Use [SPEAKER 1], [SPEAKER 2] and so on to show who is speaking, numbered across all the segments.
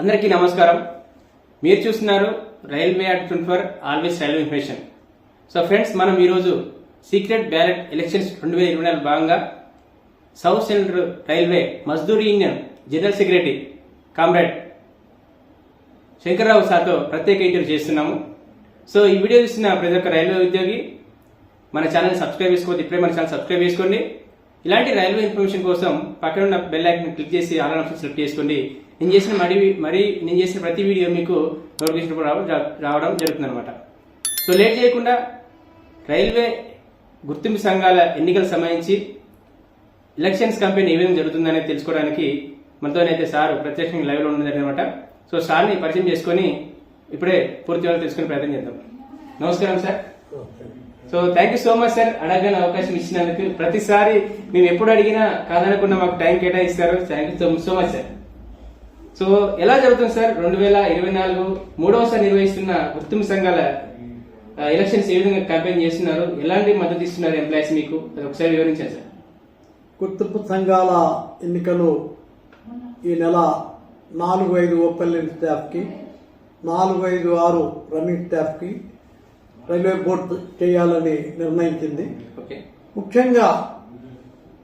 [SPEAKER 1] అందరికీ నమస్కారం. మీరు చూస్తున్నారు railway at twenty four always railway information. So friends మనం ఈరోజు సీక్రెట్ బ్యాలెట్ ఎలక్షన్స్ రెండు వేల ఇరవై నాలుగు భాగంగా south central railway Mazdoor union general secretary comrade Shankarrao సార్తో ప్రత్యేక ఇంటర్వ్యూ చేస్తున్నాము. సో ఈ వీడియో చూసిన ప్రతి ఒక్క రైల్వే ఉద్యోగి మన ఛానల్ సబ్స్క్రైబ్ చేసుకోవద్దు ఇప్పుడే మన ఛానల్ సబ్స్క్రైబ్ చేసుకోండి. ఇలాంటి రైల్వే ఇన్ఫర్మేషన్ కోసం పక్కన ఉన్న బెల్ ఐకన్ క్లిక్ చేసి ఆల్ ఆప్షన్ సెలెక్ట్ చేసుకోండి. నేను చేసిన మరి మరి నేను చేసిన ప్రతి వీడియో మీకు నోటిఫికేషన్ రావడం రావడం జరుగుతుంది అనమాట సో లేట్ చేయకుండా రైల్వే గుర్తింపు సంఘాల ఎన్నికలకు సంబంధించి ఎలక్షన్స్ కంపెనీ ఏ విధంగా జరుగుతుందనేది తెలుసుకోవడానికి మనతోనైతే సార్ ప్రత్యక్షంగా లైవ్లో ఉండదు అనమాట సో సార్ని పరిచయం చేసుకొని ఇప్పుడే పూర్తి వివరాలు తెలుసుకునే ప్రయత్నం చేద్దాం. నమస్కారం sir. So thank you so much sir అడగని అవకాశం ఇచ్చినందుకు ప్రతిసారి మేము ఎప్పుడు అడిగినా కాదనకుండా మాకు టైం కేటాయిస్తారు. Thank you so much sir so ఎలా జరుగుతుంది సార్? రెండు వేల ఇరవై నాలుగు మూడవసారి నిర్వహిస్తున్న గుర్తింపు సంఘాల ఎలక్షన్స్ ఏ విధంగా క్యాంపెయిన్ చేస్తున్నారు? ఎలాంటి మద్దతు ఇస్తున్నారు ఎంప్లాయీస్ మీకు? అది ఒకసారి వివరించండి సార్.
[SPEAKER 2] గుర్తింపు సంఘాల ఎన్నికలు ఈ నెల నాలుగు ఐదు ఓపెన్ స్టాఫ్కి నాలుగు ఐదు ఆరు రన్నింగ్ స్టాఫ్కి రైల్వే బోర్డు చేయాలని నిర్ణయించింది.
[SPEAKER 1] ఓకే.
[SPEAKER 2] ముఖ్యంగా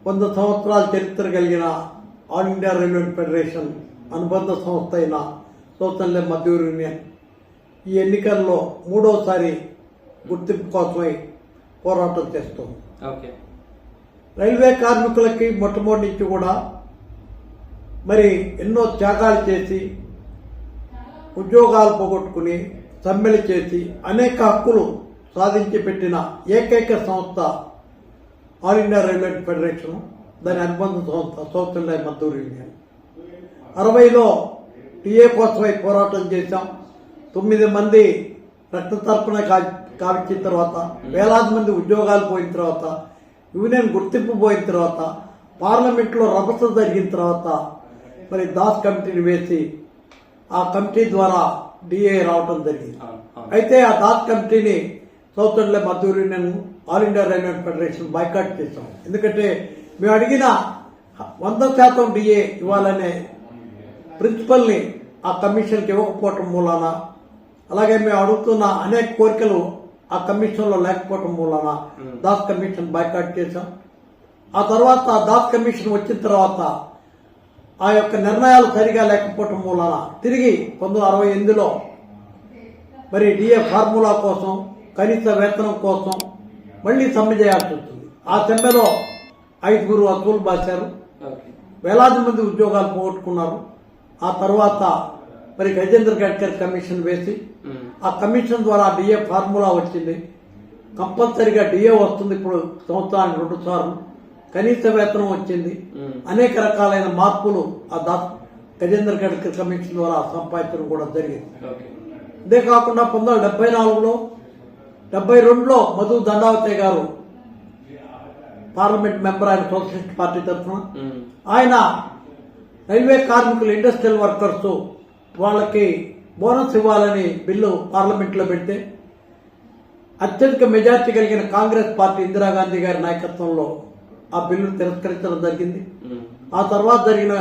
[SPEAKER 2] వంద సంవత్సరాల చరిత్ర కలిగిన ఆల్ ఇండియా రైల్వే ఫెడరేషన్ అనుబంధ సంస్థ అయిన సోషల్ మధ్యూర్ యూనియన్ ఈ ఎన్నికల్లో మూడోసారి గుర్తింపు కోసమై పోరాటం చేస్తోంది.
[SPEAKER 1] ఓకే.
[SPEAKER 2] రైల్వే కార్మికులకి మొట్టమొదటి నుంచి కూడా మరి ఎన్నో త్యాగాలు చేసి ఉద్యోగాలు పోగొట్టుకుని సమ్మెలు చేసి అనేక హక్కులు సాధించి పెట్టిన ఏకైక సంస్థ ఆల్ ఇండియా రైల్వే ఫెడరేషన్ దాని అనుబంధ సంస్థ ఇండియా మద్దూరు యూనియన్ అరవైలో టీఏ కోసమై పోరాటం చేశాం. తొమ్మిది మంది రక్త తర్పణ కావించిన తర్వాత వేలాది మంది ఉద్యోగాలు పోయిన తర్వాత యూనియన్ గుర్తింపు పోయిన తర్వాత పార్లమెంట్లో రభస జరిగిన తర్వాత మరి దాస్ కమిటీని వేసి ఆ కమిటీ ద్వారా డిఏ రావటం జరిగింది. అయితే ఆ దాస్ కమిటీని south India Mazdoor union all India railway federation boycott చేశాం. ఎందుకంటే మేము అడిగిన వంద శాతం డిఏ ఇవ్వాలనే ప్రిన్సిపల్ని ఆ కమిషన్కి ఇవ్వకపోవటం మూలాన. అలాగే మేము అడుగుతున్న అనేక కోరికలు ఆ కమిషన్లో లేకపోవటం మూలాన. దాస్ కమిషన్ బైకాట్ చేశాం. ఆ తర్వాత ఆ దాస్ కమిషన్ వచ్చిన తర్వాత ఆ యొక్క నిర్ణయాలు సరిగా లేకపోవటం మూలాన. తిరిగి పంతొమ్మిది వందల అరవై ఎనిమిదిలో మరి డిఏ ఫార్ములా కోసం కనీస వేతనం కోసం మళ్ళీ సమ్మె చేయాల్సి వచ్చింది ఆ సమ్మెలో ఐదుగురు అతులు బాశారు. వేలాది మంది ఉద్యోగాలు పోగొట్టుకున్నారు. ఆ తర్వాత మరి గజేంద్ర గడ్కరీ కమిషన్ వేసి. ఆ కమిషన్ ద్వారా డిఏ ఫార్ములా వచ్చింది కంపల్సరిగా డిఏ వస్తుంది ఇప్పుడు సంవత్సరానికి రెండు సార్లు కనీస వేతనం వచ్చింది. అనేక రకాలైన మార్పులు ఆ దా గజేంద్ర గడ్కరీ కమిషన్ ద్వారా సంపాదించడం కూడా జరిగింది ఇదే కాకుండా పంతొమ్మిది వందల డెబ్బై నాలుగులో డెబ్బై రెండులో మధు దండావతే గారు పార్లమెంట్ మెంబర్ ఆయన సోషలిస్ట్ పార్టీ తరఫున. ఆయన రైల్వే కార్మికులు ఇండస్ట్రియల్ వర్కర్స్ వాళ్ళకి బోనస్ ఇవ్వాలని బిల్లు పార్లమెంట్లో పెడితే అత్యధిక మెజార్టీ కలిగిన కాంగ్రెస్ పార్టీ ఇందిరాగాంధీ గారి నాయకత్వంలో ఆ బిల్లు తిరస్కరించడం జరిగింది. ఆ తర్వాత జరిగిన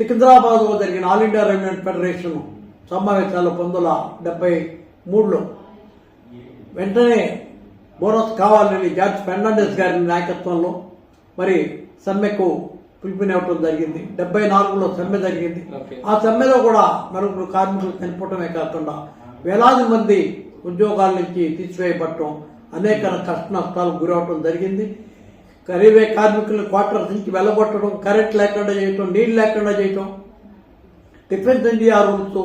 [SPEAKER 2] సికింద్రాబాద్లో జరిగిన ఆల్ ఇండియా రైల్వే ఫెడరేషన్ సమావేశాలు పంతొమ్మిది వందల డెబ్బై మూడులో వెంటనే బోనస్ కావాలని జార్జ్ ఫెర్నాండెస్ గారి నాయకత్వంలో మరి సమ్మెకు పిలుపునివ్వటం జరిగింది. డెబ్బై నాలుగులో సమ్మె జరిగింది. ఆ సమ్మెలో కూడా నలుగురు కార్మికులు చనిపోవటమే కాకుండా వేలాది మంది ఉద్యోగాల నుంచి తీసివేయబడటం అనేక కష్ట నష్టాలకు గురవటం జరిగింది. రైల్వే కార్మికులు క్వార్టర్స్ నుంచి వెళ్ళగొట్టడం కరెంట్ లేకుండా చేయటం నీళ్ళు లేకుండా చేయటం defence India rules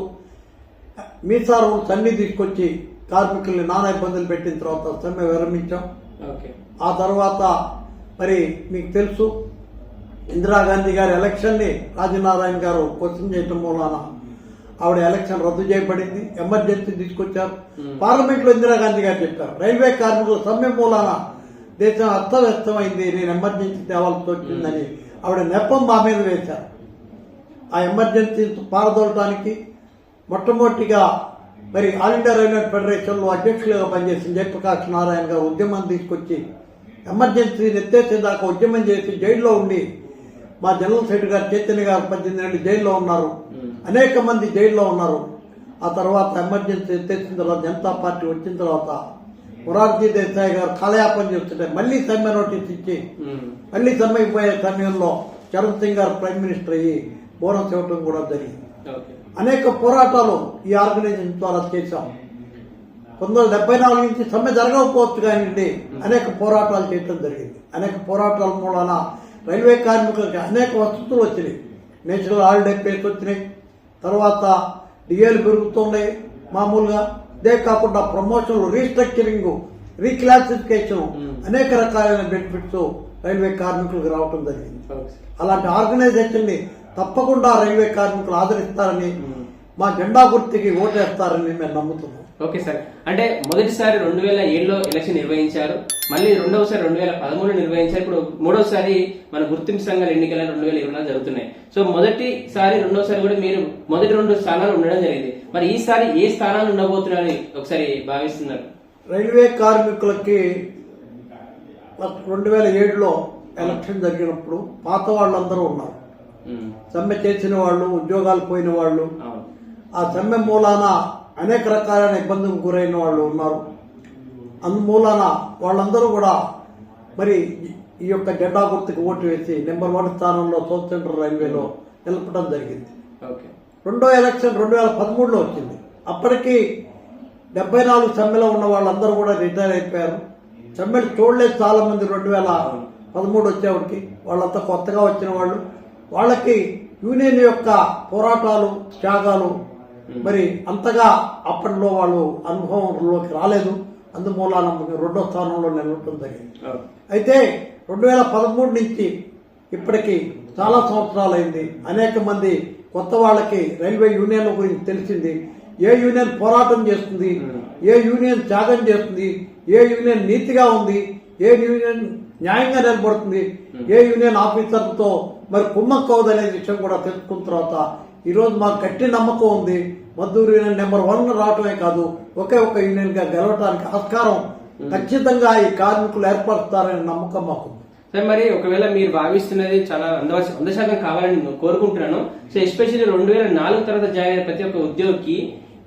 [SPEAKER 2] MISA rules అన్ని తీసుకొచ్చి కార్మికుల్ని నానా ఇబ్బందులు పెట్టిన తర్వాత సమ్మె విరమించాం. ఆ తర్వాత మరి మీకు తెలుసు ఇందిరాగాంధీ గారి ఎలక్షన్ని రాజనారాయణ గారు క్వశ్చన్ చేయటం మూలాన ఆవిడ ఎలక్షన్ రద్దు చేయబడింది ఎమర్జెన్సీ తీసుకొచ్చారు. పార్లమెంట్లో ఇందిరాగాంధీ గారు చెప్పారు రైల్వే కార్మికుల సమ్మె మూలాన దేశం అస్తవ్యస్తమైంది నేను ఎమర్జెన్సీ తేవాల్సి వచ్చిందని ఆవిడ నెప్పం మా మీద వేశారు. ఆ ఎమర్జెన్సీ పారదోలటానికి మొట్టమొదటిగా మరి ఆల్ ఇండియా రైల్వే ఫెడరేషన్లో అధ్యక్షులుగా పనిచేసిన జయప్రకాష్ నారాయణ గారు ఉద్యమం తీసుకొచ్చి ఎమర్జెన్సీ ఎత్తేసేదాకా ఉద్యమం చేసి జైల్లో ఉండి మా జనరల్ సెక్రటరీ గారు చైతన్య గారు పద్దెనిమిది ఏళ్ళు జైల్లో ఉన్నారు. అనేక మంది జైల్లో ఉన్నారు. ఆ తర్వాత ఎమర్జెన్సీ తెచ్చిన తర్వాత జనతా పార్టీ వచ్చిన తర్వాత మొరార్జీ దేశాయ్ గారు కాలయాపన చేస్తుంటే మళ్ళీ సమ్మె నోటీస్ ఇచ్చి మళ్ళీ సమ్మెకి పోయే సమయంలో చరణ్ సింగ్ గారు ప్రైమ్ మినిస్టర్ అయ్యి బోనస్ ఇవ్వటం కూడా జరిగింది. అనేక పోరాటాలు ఈ ఆర్గనైజేషన్ ద్వారా చేశాం. పంతొమ్మిది వందల డెబ్బై నాలుగు నుంచి సమ్మె జరగకపోవచ్చు కానివ్వండి అనేక పోరాటాలు చేయటం జరిగింది. అనేక పోరాటాల మూలాన రైల్వే కార్మికులకి అనేక వసతులు వచ్చినాయి. నేషనల్ హాలిడే పేస్ వచ్చినాయి. తర్వాత డిఏలు పెరుగుతున్నాయి మామూలుగా. ఇదే కాకుండా ప్రమోషన్లు రీస్ట్రక్చరింగ్ రీక్లాసిఫికేషన్. అనేక రకాలైన బెనిఫిట్స్ రైల్వే కార్మికులకు రావటం జరిగింది. అలాంటి ఆర్గనైజేషన్ని తప్పకుండా రైల్వే కార్మికులు ఆదరిస్తారని. మా జెండా గుర్తుకి ఓటేస్తారని మేము నమ్ముతున్నాం.
[SPEAKER 1] Okay sir. అంటే మొదటిసారి రెండు వేల ఏడులో ఎలక్షన్ నిర్వహించారు. మళ్ళీ రెండవసారి రెండు వేల పదమూడు నిర్వహించారు. ఇప్పుడు మూడవసారి మన గుర్తింపు సంఘాల ఎన్నికల రెండు వేల ఇరవై నాలుగు జరుగుతున్నాయి. సో మొదటిసారి రెండవసారి కూడా మీరు మొదటి రెండు స్థానాలు ఉండడం జరిగింది. మరి ఈసారి ఏ స్థానాలు ఉండబోతున్నారని ఒకసారి భావిస్తున్నారు?
[SPEAKER 2] రైల్వే కార్మికులకి రెండు వేల ఏడులో ఎలక్షన్ జరిగినప్పుడు పాత వాళ్ళందరూ ఉన్నారు. సమ్మె చేసిన వాళ్ళు ఉద్యోగాలు పోయిన వాళ్ళు. ఆ సమ్మె మూలాన అనేక రకాలైన ఇబ్బందులకు గురైన వాళ్ళు ఉన్నారు. అందుమూలాన వాళ్ళందరూ కూడా మరి ఈ- యొక్క జెండా గుర్తుకి ఓటు వేసి నెంబర్ వన్ స్థానంలో సౌత్ సెంట్రల్ రైల్వేలో నిలపడం జరిగింది.
[SPEAKER 1] ఓకే.
[SPEAKER 2] రెండో ఎలక్షన్ రెండు వేల పదమూడులో వచ్చింది. అప్పటికి డెబ్బై నాలుగు సమ్మెలో ఉన్న వాళ్ళందరూ కూడా రిటైర్ అయిపోయారు. సమ్మెలు చూడలేదు చాలా మంది రెండు వేల పదమూడు వచ్చేవాడికి వాళ్ళంతా కొత్తగా వచ్చిన వాళ్ళు. వాళ్ళకి యూనియన్ యొక్క పోరాటాలు త్యాగాలు మరి అంతగా అప్పట్లో వాళ్ళు అనుభవంలోకి రాలేదు. అందుమూలాన రెండో స్థానంలో నిలవటం జరిగింది. అయితే రెండు వేల పదమూడు నుంచి ఇప్పటికి చాలా సంవత్సరాలైంది. అనేక మంది కొత్త వాళ్ళకి రైల్వే యూనియన్ల గురించి తెలిసింది. ఏ యూనియన్ పోరాటం చేస్తుంది? ఏ యూనియన్ త్యాగం చేస్తుంది? ఏ యూనియన్ నీతిగా ఉంది? ఏ యూనియన్ న్యాయంగా నిలబడుతుంది? ఏ యూనియన్ ఆఫీసర్తో మరి కుమ్మక్కవదు అనే విషయం కూడా తెలుసుకున్న తర్వాత ఈ రోజు మాకు గట్టి నమ్మకం ఉంది. మద్దూరు యూనియన్ నెంబర్ వన్ రావటమే కాదు ఒకే ఒక యూనియన్గా గెలవటానికి ఆస్కారం ఖచ్చితంగా ఈ కార్మికులు ఏర్పరుస్తారనే నమ్మకం మాకు
[SPEAKER 1] సార్ మరి ఒకవేళ మీరు భావిస్తున్నది చాలా వంద శాతం కావాలని నేను కోరుకుంటున్నాను. సో ఎస్పెషల్లీ రెండు వేల నాలుగు తర్వాత జాయిన్ అయిన ప్రతి ఒక్క ఉద్యోగికి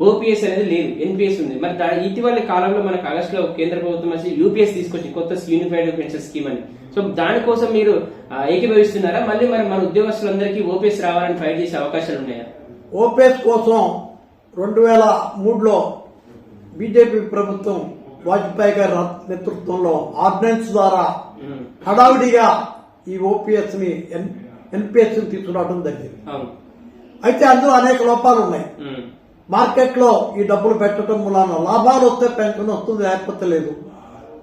[SPEAKER 1] ఓపీఎస్ అనేది లేదు ఎన్పిఎస్ ఉంది. మరి ఇటీవలి కాలంలో మనకు ఆగస్ట్లో కేంద్ర ప్రభుత్వం వచ్చి యూపీఎస్ తీసుకొచ్చి కొత్త యూనిఫైడ్ పెన్షన్ స్కీమ్ అని. సో దానికోసం మీరు ఏకీభవిస్తున్నారా? మళ్ళీ మరి మన ఉద్యోగస్తులందరికీ ఓపీఎస్ రావాలని ఫైట్ చేసే అవకాశాలు ఉన్నాయా?
[SPEAKER 2] ఓపీఎస్ కోసం రెండు వేల మూడులో బీజేపీ ప్రభుత్వం వాజ్పేయి గారి నేతృత్వంలో ఆర్డినెన్స్ ద్వారా హడావిడిగా ఈ ఓపీఎస్ని ఎన్పిఎస్ తీసుకురావడం జరిగింది. అయితే అందులో అనేక లోపాలు ఉన్నాయి. మార్కెట్లో మార్కెట్లో ఈ డబ్బులు పెట్టడం మూలాన లాభాలు వస్తే పెన్షన్ వస్తుంది లేకపోతే లేదు.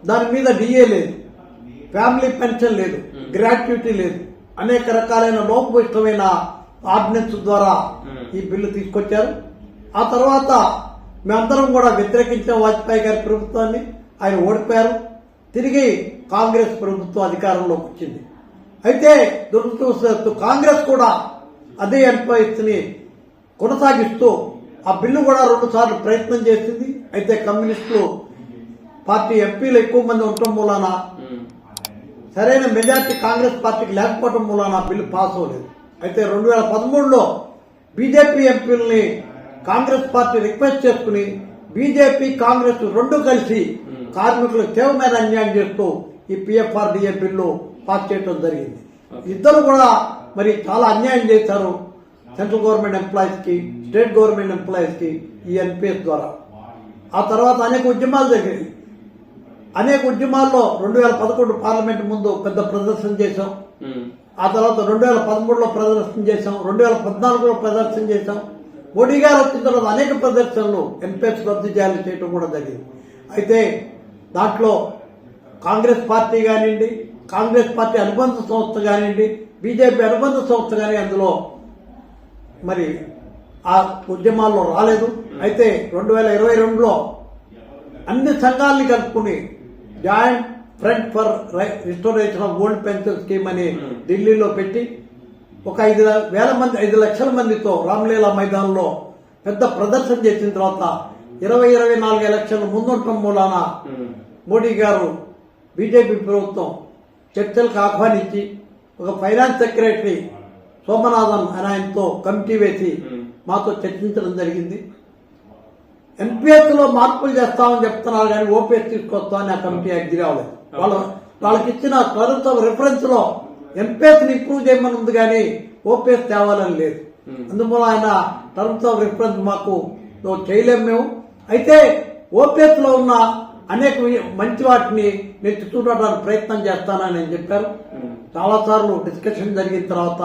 [SPEAKER 2] దాని మీద డిఏ లేదు. ఫ్యామిలీ పెన్షన్ లేదు. గ్రాట్యుటీ లేదు. అనేక రకాలైన లోపభూయిష్టమైన ఆర్డినెన్స్ ద్వారా ఈ బిల్లు తీసుకొచ్చారు. ఆ తర్వాత మేమందరం కూడా వ్యతిరేకించిన వాజ్పేయి గారి ప్రభుత్వాన్ని ఆయన ఓడిపోయారు. తిరిగి కాంగ్రెస్ ప్రభుత్వం అధికారంలోకి వచ్చింది. అయితే దురదృష్టవశాత్తు కాంగ్రెస్ కూడా అదే ఎంప్లాయీస్ని కొనసాగిస్తూ ఆ బిల్లు కూడా రెండు సార్లు ప్రయత్నం చేసింది. అయితే కమ్యూనిస్టులు పార్టీ ఎంపీలు ఎక్కువ మంది ఉండటం మూలాన సరైన మెజార్టీ కాంగ్రెస్ పార్టీకి లేకపోవడం మూలాన బిల్లు పాస్ అవ్వలేదు. అయితే రెండు వేల పదమూడులో బీజేపీ ఎంపీలని కాంగ్రెస్ పార్టీ రిక్వెస్ట్ చేసుకుని బీజేపీ కాంగ్రెస్ రెండు కలిసి కార్మికులకు తీవ్రమైన అన్యాయం చేస్తూ ఈ పిఎఫ్ఆర్డిఏ బిల్లు పాస్ చేయడం జరిగింది. ఇద్దరు కూడా మరి చాలా అన్యాయం చేశారు. సెంట్రల్ గవర్నమెంట్ ఎంప్లాయీస్కి స్టేట్ గవర్నమెంట్ ఎంప్లాయీస్కి ఈ ఎన్పిఎస్ ద్వారా. ఆ తర్వాత అనేక ఉద్యమాలు జరిగాయి. అనేక ఉద్యమాల్లో రెండు వేల పదకొండు పార్లమెంట్ ముందు పెద్ద ప్రదర్శన చేశాం. ఆ తర్వాత రెండు వేల పదమూడులో ప్రదర్శన చేశాం. రెండు వేల పద్నాలుగులో ప్రదర్శన చేశాం. మోడీ గారు వచ్చిన తర్వాత అనేక ప్రదర్శనలు ఎన్పిఎస్ రద్దు చేయాలని చేయడం కూడా జరిగింది. అయితే దాంట్లో కాంగ్రెస్ పార్టీ కానివ్వండి కాంగ్రెస్ పార్టీ అనుబంధ సంస్థ కానివ్వండి బీజేపీ అనుబంధ సంస్థ కానీ అందులో మరి ఆ ఉద్యమాల్లో రాలేదు. అయితే రెండు వేల ఇరవై రెండులో అన్ని సంఘాలని కలుపుకుని joint front for restoration of old pension scheme అని ఢిల్లీలో పెట్టి ఒక ఐదు వేల మంది ఐదు లక్షల మందితో రామ్లీలా మైదానంలో పెద్ద ప్రదర్శన చేసిన తర్వాత ఇరవై ఇరవై నాలుగు ఎలక్షన్ ముందుండటం మూలాన మోడీ గారు బీజేపీ ప్రభుత్వం చర్చలకు ఆహ్వానించి ఒక ఫైనాన్స్ సెక్రటరీ సోమనాథన్ అని ఆయనతో కమిటీ వేసి. మాతో చర్చించడం జరిగింది. ఎన్పిఎస్లో మార్పులు చేస్తామని చెప్తున్నారు కానీ ఓపీఎస్ తీసుకొస్తామని ఆ కమిటీ అగ్రి అవ్వలేదు వాళ్ళ వాళ్ళకి ఇచ్చిన త్వరత రిఫరెన్స్లో ఎన్పిఎస్ని ఇంప్రూవ్ చేయమని ఉంది కానీ ఓపీఎస్ తేవాలని లేదు. అందువల్ల ఆయన టర్మ్స్ ఆఫ్ రిఫరెన్స్ మాకు "నువ్వు చేయలేము మేము. అయితే ఓపీఎస్లో ఉన్న అనేక మంచి వాటిని నేను చూడడానికి ప్రయత్నం చేస్తానని నేను చెప్పారు. చాలా సార్లు డిస్కషన్ జరిగిన తర్వాత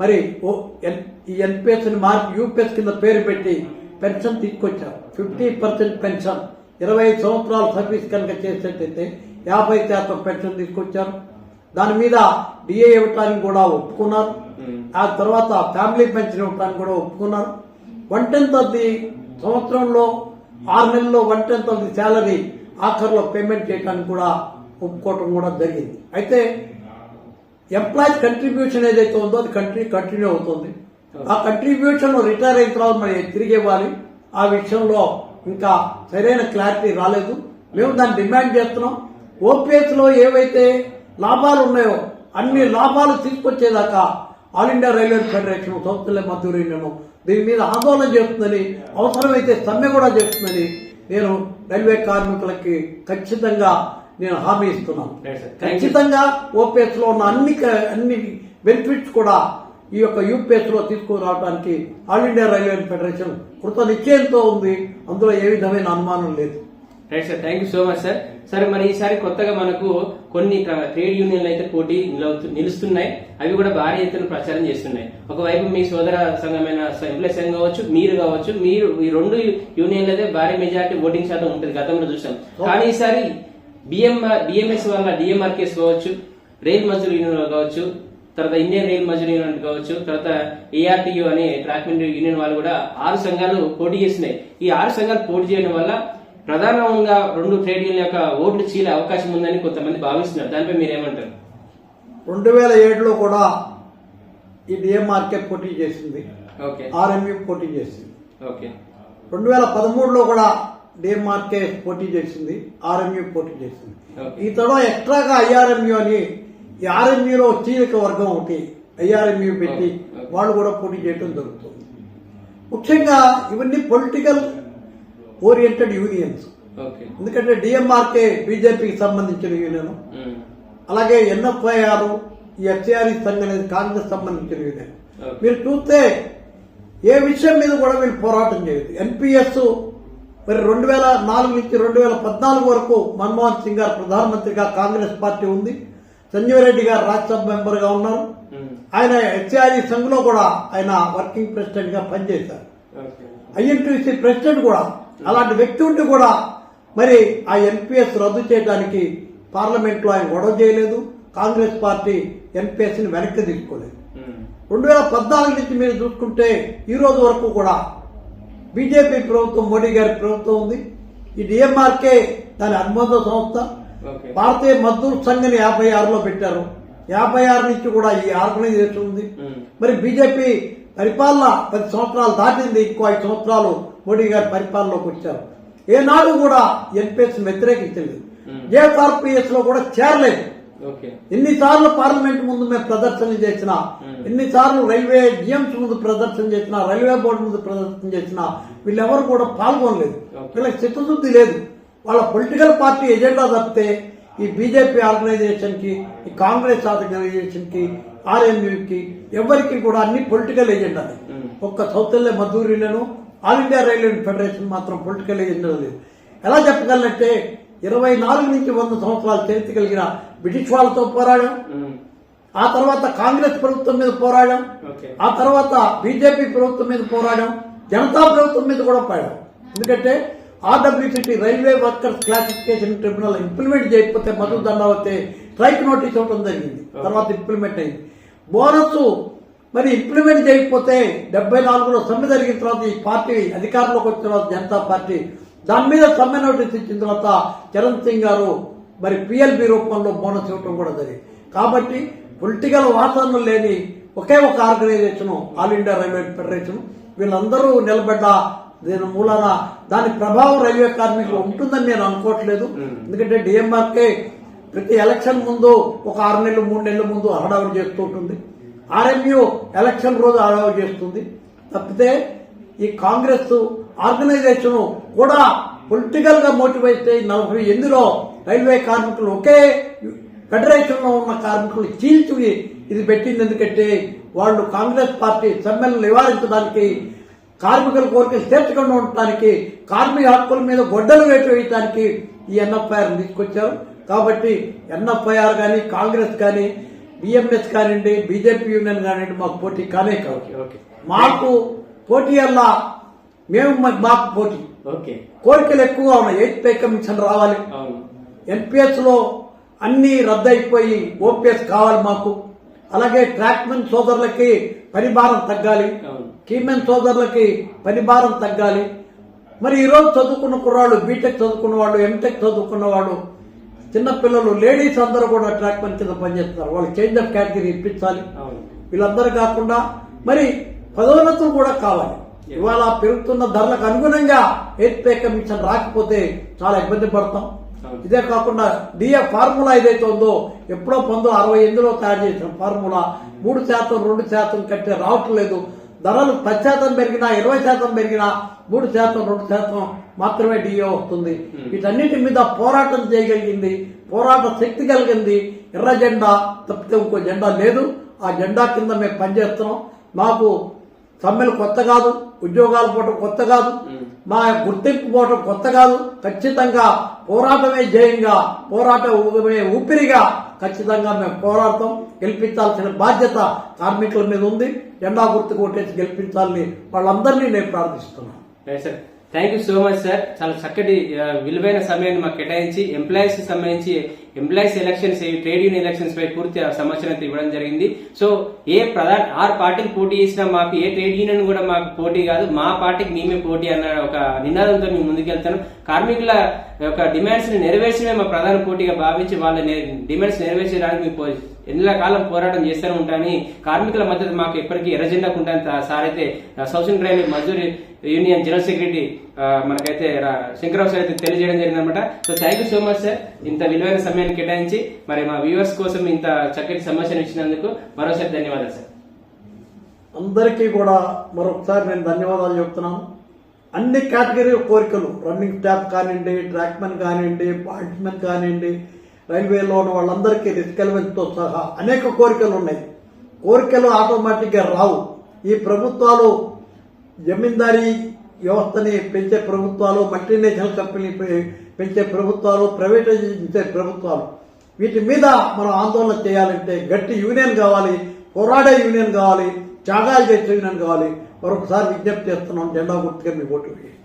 [SPEAKER 2] మరి ఓ- ఎన్- ఈ ఎన్పిఎస్ని మార్చి యూపీఎస్ కింద పేరు పెట్టి పెన్షన్ తీసుకొచ్చారు. Fifty percent pension. ఇరవై సంవత్సరాల సర్వీస్ కనుక చేసేటైతే యాభై శాతం పెన్షన్ తీసుకొచ్చారు. దాని మీద డిఏ ఇవ్వటానికి కూడా ఒప్పుకున్నారు. ఆ తర్వాత ఫ్యామిలీ పెన్షన్ ఇవ్వటానికి కూడా ఒప్పుకున్నారు. వన్ టెన్త్ ఆఫ్ ది సంవత్సరంలో ఆరు నెలల్లో one tenth of the salary ఆఖరిలో పేమెంట్ చేయడానికి కూడా ఒప్పుకోవటం కూడా జరిగింది. అయితే ఎంప్లాయీస్ కంట్రిబ్యూషన్ ఏదైతే ఉందో అది కంటిన్యూ కంటిన్యూ అవుతుంది. ఆ కంట్రిబ్యూషన్ రిటైర్ అయిన తర్వాత మరి తిరిగి ఇవ్వాలి. ఆ విషయంలో ఇంకా సరైన క్లారిటీ రాలేదు. మేము దాన్ని డిమాండ్ చేస్తున్నాం. ఓపీఎస్లో ఏవైతే లాభాలు ఉన్నాయో అన్ని లాభాలు తీసుకొచ్చేదాకా ఆల్ ఇండియా రైల్వే ఫెడరేషన్ సంస్థల నేను దీని మీద ఆందోళన చేస్తుందని అవసరమైతే సమ్మె కూడా చేస్తుందని నేను రైల్వే కార్మికులకి ఖచ్చితంగా నేను హామీ ఇస్తున్నాను. ఖచ్చితంగా ఓపీఎస్లో ఉన్న అన్ని అన్ని బెనిఫిట్స్ కూడా ఈ యొక్క యూపీఎస్లో తీసుకురావడానికి ఆల్ ఇండియా రైల్వే ఫెడరేషన్ కృత నిశ్చయంతో ఉంది. అందులో ఏ విధమైన అనుమానం లేదు.
[SPEAKER 1] Right sir thank you so much sir sir మరి ఈసారి కొత్తగా మనకు కొన్ని ట్ర- ట్రేడ్ యూనియన్లు అయితే పోటీ నిలుస్తున్నాయి. అవి కూడా భారీ ఎత్తున ప్రచారం చేస్తున్నాయి. ఒకవైపు మీ సోదర సంఘమైన ఎంప్లాయ్ సంఘం కావచ్చు మీరు కావచ్చు మీరు ఈ రెండు యూనియన్లు అయితే భారీ మెజారిటీ ఓటింగ్ శాతం ఉంటుంది. గతంలో చూసాం. కానీ ఈసారి బిఎం బిఎంఎస్ వల్ల డిఎంఆర్కేస్ కావచ్చు రైల్ మజూర్ యూనియన్ కావచ్చు తర్వాత ఇండియన్ రైల్ మజూర్ యూనియన్ కావచ్చు తర్వాత ఏఆర్టీయూ అనే ట్రాక్ యూనియన్ వాళ్ళు కూడా ఆరు సంఘాలు పోటీ చేస్తున్నాయి. ఈ ఆరు సంఘాలు పోటీ చేయడం వల్ల ప్రధానంగా రెండు ట్రేడ్ యూనియన్ యొక్క ఓట్లు చీలే అవకాశం ఉందని కొంతమంది భావిస్తున్నారు. దానిపై మీరేమంటారు?
[SPEAKER 2] రెండు వేల ఏడులో కూడా ఈ డిఎంఆర్కే పోటీ చేసింది.
[SPEAKER 1] ఓకే.
[SPEAKER 2] ఆర్ఎంయూ పోటీ చేసింది.
[SPEAKER 1] ఓకే.
[SPEAKER 2] రెండు వేల పదమూడులో కూడా డిఎంఆర్కే పోటీ చేసింది ఆర్ఎంయూ పోటీ చేసింది. ఈ తర్వాత ఎక్స్ట్రాగా ఐఆర్ఎంయూ అని ఆర్ఎంయూలో చీలిక వర్గం ఒకటి ఐఆర్ఎంయూ పెట్టి. వాళ్ళు కూడా పోటీ చేయడం జరుగుతుంది ముఖ్యంగా ఇవన్నీ పొలిటికల్ ఓరియంటెడ్ యూనియన్స్ ఎందుకంటే డిఎంఆర్కే బీజేపీకి సంబంధించిన యూనియన్. అలాగే ఎన్ఎఫ్ఐఆర్ ఈ ఎస్ఆర్ఈ సంఘ్ అనేది కాంగ్రెస్ సంబంధించిన యూనియన్. మీరు చూస్తే ఏ విషయం మీద కూడా వీళ్ళు పోరాటం చేయదు ఎన్పిఎస్ మరి రెండు వేల నాలుగు నుంచి రెండు వేల పద్నాలుగు వరకు మన్మోహన్ సింగ్ గారు ప్రధానమంత్రిగా కాంగ్రెస్ పార్టీ ఉంది. సంజీవ్ రెడ్డి గారు రాజ్యసభ మెంబర్గా ఉన్నారు.
[SPEAKER 1] ఉమ్.
[SPEAKER 2] ఆయన హెచ్ఆర్ఈ సంఘ్లో కూడా ఆయన వర్కింగ్ ప్రెసిడెంట్గా పనిచేశారు ఐఎన్టీసీ ప్రెసిడెంట్ కూడా. అలాంటి వ్యక్తి ఉండి కూడా మరి ఆ ఎన్పిఎస్ రద్దు చేయడానికి పార్లమెంట్లో ఆయన గొడవ చేయలేదు. కాంగ్రెస్ పార్టీ ఎన్పిఎస్ని వెనక్కి తీసుకోలేదు.
[SPEAKER 1] ఉమ్.
[SPEAKER 2] రెండు వేల పద్నాలుగు నుంచి మీరు చూసుకుంటే ఈ రోజు వరకు కూడా బీజేపీ ప్రభుత్వం మోడీ గారి ప్రభుత్వం ఉంది. ఈ డిఎంఆర్కే దాని అనుబంధ సంస్థ. భారతీయ మజ్దూర్ సంఘ్ని యాభై ఆరులో పెట్టారు. యాభై ఆరు నుంచి కూడా ఈ ఆర్గనైజేషన్ ఉంది. మరి బీజేపీ పరిపాలన పది సంవత్సరాలు దాటింది. ఇంకో ఐదు సంవత్సరాలు మోడీ గారి పరిపాలనలోకి వచ్చారు. ఏనాడు కూడా ఎన్పిఎస్ వ్యతిరేకించలేదు. జేఆర్పిఎస్లో కూడా చేరలేదు. ఎన్నిసార్లు పార్లమెంట్ ముందు మేము ప్రదర్శన చేసినా
[SPEAKER 1] Hmm.
[SPEAKER 2] ఎన్నిసార్లు రైల్వే జిఎంస్ ముందు ప్రదర్శన చేసినా రైల్వే బోర్డు ముందు ప్రదర్శన చేసినా వీళ్ళెవరు కూడా పాల్గొనలేదు. వీళ్ళకి చిత్తశుద్ధి లేదు వాళ్ళ పొలిటికల్ పార్టీ ఎజెండా తప్పితే ఈ బీజేపీ ఆర్గనైజేషన్కి ఈ కాంగ్రెస్ ఆర్గనైజేషన్కి ఆర్ఎంయూ కి ఎవరికి కూడా అన్ని పొలిటికల్ ఎజెండాలే
[SPEAKER 1] Hmm.
[SPEAKER 2] ఒక్క సౌత్ మధురిలను ఆల్ ఇండియా రైల్వే ఫెడరేషన్ మాత్రం పొలిటికల్ ఎజెండా లేదు ఎలా చెప్పగలంటే ఇరవై నాలుగు నుంచి వంద సంవత్సరాలు చరిత్ర కలిగిన బ్రిటిష్ వాళ్ళతో పోరాడాం. ఆ తర్వాత కాంగ్రెస్ ప్రభుత్వం మీద పోరాడాం. ఆ తర్వాత బీజేపీ ప్రభుత్వం మీద పోరాడాం. జనతా ప్రభుత్వం మీద కూడా పోరాడాం ఎందుకంటే RWCT railway workers classification tribunal implement చేయకపోతే మధు దండవతే స్ట్రైక్ నోటీస్ ఇవ్వడం జరిగింది. తర్వాత ఇంప్లిమెంట్ అయింది. బోనస్ మరి ఇంప్లిమెంట్ చేయకపోతే డెబ్బై నాలుగులో సమ్మె జరిగిన తర్వాత ఈ పార్టీ అధికారంలోకి వచ్చిన తర్వాత జనతా పార్టీ దాని మీద సమ్మె నోటీస్ ఇచ్చిన తర్వాత చరణ్ సింగ్ గారు మరి పిఎల్బి రూపంలో బోనస్ ఇవ్వడం కూడా జరిగింది. కాబట్టి పొలిటికల్ వాతావరణం లేని ఒకే ఒక organisation all India railway federation వీళ్ళందరూ నిలబడ్డ దీని మూలాన దాని ప్రభావం రైల్వే కార్మికులు ఉంటుందని నేను అనుకోవట్లేదు. ఎందుకంటే డిఎంఆర్కే ప్రతి ఎలక్షన్ ముందు ఒక ఆరు నెలలు మూడు నెలల ముందు హడావుడి చేస్తూ ఉంటుంది. ఆర్ఎంయు ఎలక్షన్ రోజు హడావుడి చేస్తుంది. తప్పితే ఈ కాంగ్రెస్ ఆర్గనైజేషన్ కూడా పొలిటికల్గా మోటివేట్ అయి నలభై ఎనిమిదిలో రైల్వే కార్మికులు ఒకే ఫెడరేషన్లో ఉన్న కార్మికులు చీల్చి ఇది పెట్టింది. ఎందుకంటే వాళ్ళు కాంగ్రెస్ పార్టీ సమ్మెలను నివారించడానికి కార్మికుల కోరిక చేర్చకుండా ఉండటానికి కార్మిక హక్కుల మీద గొడ్డలు వేటు వేయడానికి ఈ ఎన్ఎఫ్ఐఆర్ తీసుకొచ్చారు. కాబట్టి ఎన్ఎఫ్ఐఆర్ కానీ కాంగ్రెస్ కానీ బిఎంఎస్ కానివ్వండి బీజేపీ యూనియన్ కానివ్వండి మాకు పోటీ కానే
[SPEAKER 1] ఓకే.
[SPEAKER 2] మాకు పోటీ అలా మేము మాకు పోటీ.
[SPEAKER 1] ఓకే.
[SPEAKER 2] కోరికలు ఎక్కువగా ఉన్నాయి. ఎయిత్ పే కమిషన్ రావాలి. ఎన్పిఎస్లో అన్ని రద్దయిపోయి ఓపీఎస్ కావాలి మాకు. అలాగే ట్రాక్మెన్ సోదరులకి పని భారం తగ్గాలి కీమెన్ సోదరులకి పని భారం తగ్గాలి. మరి ఈరోజు చదువుకున్న కుర్రాళ్ళు బీటెక్ చదువుకున్న వాళ్ళు ఎంటెక్ చదువుకున్న వాళ్ళు చిన్నపిల్లలు లేడీస్ అందరూ కూడా ట్రాక్మెన్ కింద పనిచేస్తున్నారు వాళ్ళు చేంజ్ ఆఫ్ కేటగిరీ ఇప్పించాలి. వీళ్ళందరూ కాకుండా మరి పదోన్నతులు కూడా కావాలి. ఇవాళ పెరుగుతున్న ధరలకు అనుగుణంగా ఎయిత్ పే కమిషన్ రాకపోతే చాలా ఇబ్బంది పడతాం. ఇదే కాకుండా డిఏ ఫార్ములా ఏదైతే ఉందో ఎప్పుడో పంతొమ్మిది అరవై ఎనిమిదిలో తయారు చేసిన ఫార్ములా మూడు శాతం రెండు శాతం కంటే రావట్లేదు ధరలు పది శాతం పెరిగినా ఇరవై శాతం పెరిగినా మూడు శాతం రెండు శాతం మాత్రమే డిఏ వస్తుంది. వీటన్నిటి మీద పోరాటం చేయగలిగింది పోరాట శక్తి కలిగింది. ఎర్ర జెండా తప్పితే ఇంకో జెండా లేదు. ఆ జెండా కింద మేము పనిచేస్తున్నాం. మాకు సమ్మెలు కొత్త కాదు ఉద్యోగాలు పోవటం కొత్త కాదు మా గుర్తింపు పోవటం కొత్త కాదు. ఖచ్చితంగా పోరాటమే జయంగా పోరాటమే ఊపిరిగా ఖచ్చితంగా మేము పోరాడతాం. గెలిపించాల్సిన బాధ్యత కార్మికుల మీద ఉంది. జెండా గుర్తు కొట్టేసి గెలిపించాలని వాళ్ళందరినీ నేను ప్రార్థిస్తున్నాను.
[SPEAKER 1] Thank you so much sir చాలా చక్కటి విలువైన సమయాన్ని మాకు కేటాయించి ఎంప్లాయీస్ సంబంధించి ఎంప్లాయీస్ ఎలక్షన్స్ ఈ ట్రేడ్ యూనియన్ ఎలక్షన్స్ పై పూర్తి సమాచారం అయితే ఇవ్వడం జరిగింది. సో ఏ ప్రధాన ఆరు పార్టీలు పోటీ చేసినా మాకు ఏ ట్రేడ్ యూనియన్ కూడా మాకు పోటీ కాదు. మా పార్టీకి మేమే పోటీ అన్న ఒక నినాదంతో మేము ముందుకెళ్తాను కార్మికుల యొక్క డిమాండ్స్ని నెరవేర్చడమే మా ప్రధాన పోటీగా భావించి వాళ్ళ డిమాండ్స్ నెరవేర్చడానికి మేము ఎన్నిల కాలం పోరాటం చేస్తూనే ఉంటాయని కార్మికుల మద్దతు మాకు ఎప్పటికీ ఎర్రజెండా ఉంటాయని సార్ అయితే సౌసన్ సౌత్ మజూరి యూనియన్ జనరల్ సెక్రటరీ మనకైతే శంకరావు శంకరరావు సార్ అయితే తెలియజేయడం జరిగిందనమాట so thank you so much sir. ఇంత విలువైన సమయాన్ని కేటాయించి మరి మా వ్యూవర్స్ కోసం ఇంత చక్కటి సమాచారం ఇచ్చినందుకు మరోసారి ధన్యవాదాలు సార్.
[SPEAKER 2] అందరికీ కూడా మరొకసారి నేను ధన్యవాదాలు చెప్తున్నాను. అన్ని కేటగిరీ కోరికలు రన్నింగ్ ట్యాప్ కానివ్వండి ట్రాక్మెన్ కానివ్వండి పాయింట్మెన్ కానివ్వండి రైల్వేలో ఉన్న వాళ్ళందరికీ రిస్క్ సహా అనేక కోరికలు ఉన్నాయి. కోరికలు ఆటోమేటిక్గా రావు. ఈ ప్రభుత్వాలు జమీందారీ వ్యవస్థని పెంచే ప్రభుత్వాలు మల్టీనేషనల్ కంపెనీ పె- పెంచే ప్రభుత్వాలు ప్రైవేటైజేషన్ ప్రభుత్వాలు. వీటి మీద మనం ఆందోళన చేయాలంటే గట్టి యూనియన్ కావాలి పోరాడే యూనియన్ కావాలి త్యాగాలు చేసే యూనియన్ కావాలి. మరొకసారి విజ్ఞప్తి చేస్తున్నాం జెండా గుర్తుగా మీ ఓటు వేయండి.